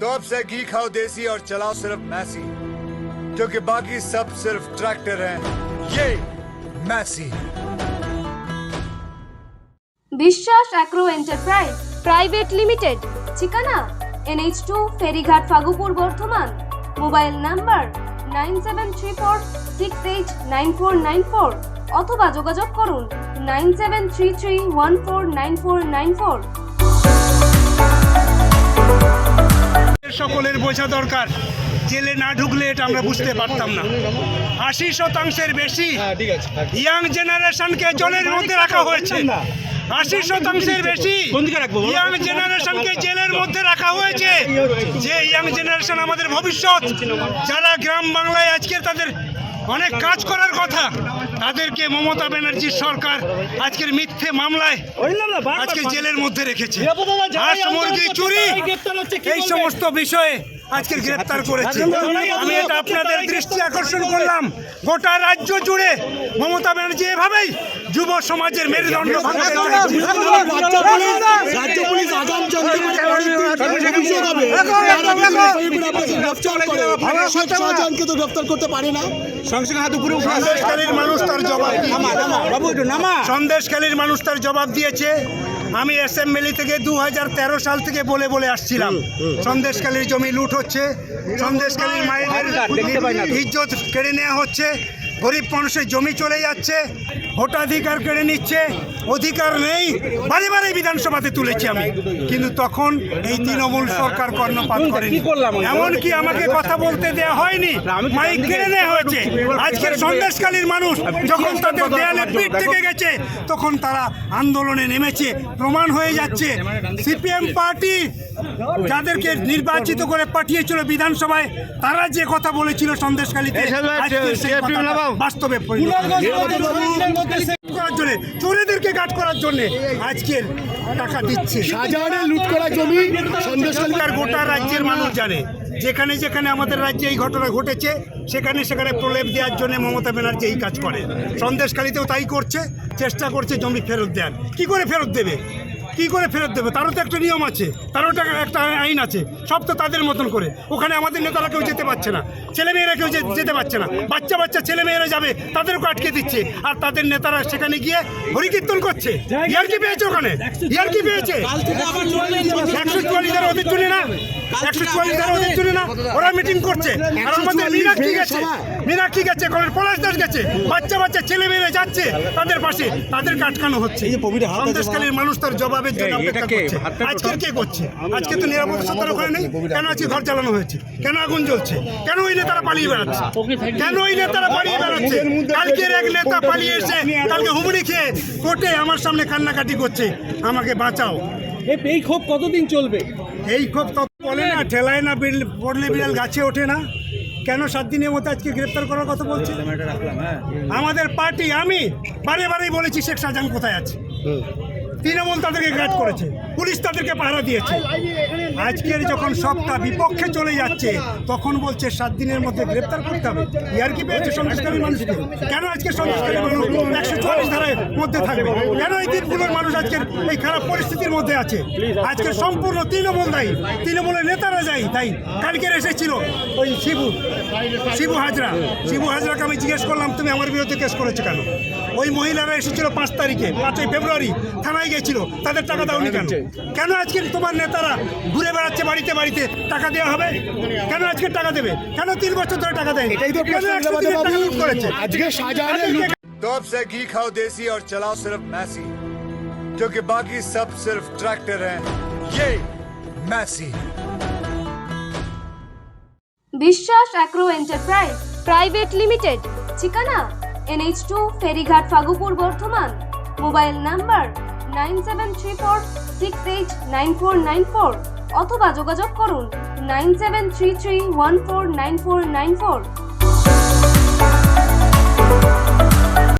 तो अब से घी खाओ देसी और चलाओ सिर्फ मैसी क्योंकि बाकी सब सिर्फ ट्रैक्टर हैं ये Massey Biswas agro enterprise private limited ঠিকানা NH two Ferighat Fagupur Bardhaman mobile number nine seven three four six eight nine four nine four অথবা যোগাযোগ করুন nine seven three three one four nine four nine four. সকলের বোঝা দরকার। জেলে না ঢুকলে এটা আমরা বুঝতে পারতাম না। আশি শতাংশের বেশি ইয়াং জেনারেশনকে জলের মধ্যে রাখা হয়েছে। আশি শতাংশের বেশি ইয়াং জেনারেশনকে জেলের মধ্যে রাখা হয়েছে। যে ইয়াং জেনারেশন আমাদের ভবিষ্যৎ যারা গ্রাম বাংলায় আজকে তাদের অনেক কাজ করার কথা। তাদেরকে মমতা ব্যানার্জির সরকার আজকের মিথ্যে মামলায় আজকে জেলের মধ্যে রেখেছে। হাঁস মুরগি চুরি এই সমস্ত বিষয়ে আজকের গ্রেপ্তার করেছে। আমি এটা আপনাদের দৃষ্টি আকর্ষণ করলাম। গোটা রাজ্য জুড়ে মমতা ব্যানার্জি এভাবেই যুব সমাজের মেরুদণ্ড সন্দেশকালীর মানুষ তার জবাব দিয়েছে। আমি অ্যাসেম্বলি থেকে দু হাজার তেরো সাল থেকে বলে বলে আসছিলাম। সন্দেশকালীর জমি লুট হচ্ছে। সন্দেশকালীর মায়েদের ইজ্জত কেড়ে নেওয়া হচ্ছে। গরিব মানুষের জমি চলে যাচ্ছে। ভোটাধিকার কেড়ে নিচ্ছে অধিকার নেই বারে বারে বিধানসভাতে তুলেছি আমি। কিন্তু তখন এই তৃণমূল সরকার কর্ণপাত করেনি। এমনকি আমাকে কথা বলতে দেওয়া হয়নি। মাইক কেড়ে নেওয়া হয়েছে। আজকের সন্দেশকালীর মানুষ যখন তাদের দেয়ালে পিঠ থেকে গেছে তখন তারা আন্দোলনে নেমেছে প্রমাণ হয়ে যাচ্ছে। সিপিএম পার্টি যাদেরকে নির্বাচিত করে পাঠিয়েছিল বিধানসভায় তারা যে কথা বলেছিল সন্দেশকালীতে বাস্তবে করার জন্য চোরেদেরকে গার্ড করার জন্য আজকের টাকা দিচ্ছে। শাহজাহানের লুট করা জমি সন্দেশখালী আর গোটা রাজ্যের মানুষ জানে। যেখানে যেখানে আমাদের রাজ্যে এই ঘটনা ঘটেছে সেখানে সেখানে প্রলেপ দেওয়ার জন্য মমতা ব্যানার্জি এই কাজ করে। সন্দেশকালীতেও তাই করছে চেষ্টা করছে জমি ফেরত দেন কি করে ফেরত দেবে? কি করে ফেরত দেবে? তারও তো একটা নিয়ম আছে তারও একটা একটা আইন আছে সব তো তাদের মতন করে। ওখানে আমাদের নেতারা কেউ যেতে পারছে না ছেলেমেয়েরা কেউ যেতে পারছে না। বাচ্চা বাচ্চা ছেলেমেয়েরা যাবে তাদেরকে আটকে দিচ্ছে আর তাদের নেতারা সেখানে গিয়ে হরিকীর্তন করছে। ইয়ার কি পেয়েছে ওখানে? ইয়ার কি পেয়েছে? একশো চুয়াল্লিশ ধারা ওদের চলে না? একশো চুয়াল্লিশ ধারা ওদের চলে না? ওরা মিটিং করছে। আর আমাদের মীনাক্ষী গেছে। মীনাক্ষী গেছে পলাশ দাস গেছে। বাচ্চা বাচ্চা ছেলে মেয়েরা যাচ্ছে তাদের পাশে তাদেরকে আটকানো হচ্ছে। সন্দেশকালীর মানুষ তার জবাবের জন্য অপেক্ষা করছে। আজকের কে করছে? আজকে তো নিরাপত্তা সত্তার ওখানে নেই। কেন আজকে ঘর চালানো হয়েছে? কেন আগুন জ্বলছে? কেন ওই নেতারা পালিয়ে বেড়াচ্ছে? কেন ওই নেতারা পালিয়ে বেড়াচ্ছে? কালকের এক নেতা পালিয়ে এসে কালকে হুমড়ি খেয়ে কোর্টে আমার সামনে কান্নাকাটি করছে। আমাকে বাঁচাও। এই- ক্ষোভ কতদিন চলবে? এই ক্ষোভ তত বলে না ঠেলায় না পড়লে বিড়াল গাছে ওঠে না। কেন সাত দিনের মতো আজকে গ্রেপ্তার করার কথা বলছে? আমাদের পার্টি আমি বারে বারেই বলেছি শেখ শাহজাহান কোথায় আছে? তৃণমূল তাদেরকে গ্রেড করেছে। পুলিশ তাদেরকে পাহারা দিয়েছে। আজকের যখন সবটা বিপক্ষে চলে যাচ্ছে, তখন বলছে সাত দিনের মধ্যে গ্রেপ্তার করতে হবে। ইয়ার কি পেয়েছে সন্দেশকারী মানুষকে? কেন আজকে সন্দেশকারী মানুষ একশো চুয়াল্লিশ ধারার মধ্যে থাকবে? কেন এই দিনগুলোর মানুষ আজকের এই খারাপ পরিস্থিতির মধ্যে আছে? আজকে সম্পূর্ণ তৃণমূল দায়ী। তৃণমূলের নেতারা যাই, তাই কালকের এসেছিল ওই শিবু শিবু হাজরা। শিবু হাজরাকে আমি জিজ্ঞেস করলাম, তুমি আমার বিরুদ্ধে কেস করেছ কেন? ওই মহিলারা এসেছিল পাঁচ তারিখে, পাঁচই ফেব্রুয়ারি, থানায় গেছিল। তাদের টাকা দাওনি কেন? কেন আজকে তোমার নেতারা ঘুরে বেড়াচ্ছে বাড়িতে বাড়িতে টাকা দেওয়া হবে কেন আজকে টাকা দেবে কেন তিন বছর ধরে টাকা দেয়নি এটাই তো কেন প্রশ্ন একশো দিনের টাকা লুট করেছে আজকে শাহজাহানের লুট तो अब से घी खाओ देसी और चलाओ सिर्फ मैसी क्योंकि बाकी सब सिर्फ ट्रैक्टर हैं ये Massey Biswas agro enterprise private limited ঠিকানা NH two Ferighat Fagupur Bardhaman mobile number nine seven three four six eight nine four nine four অথবা যোগাযোগ করুন nine seven three three one four nine four nine four.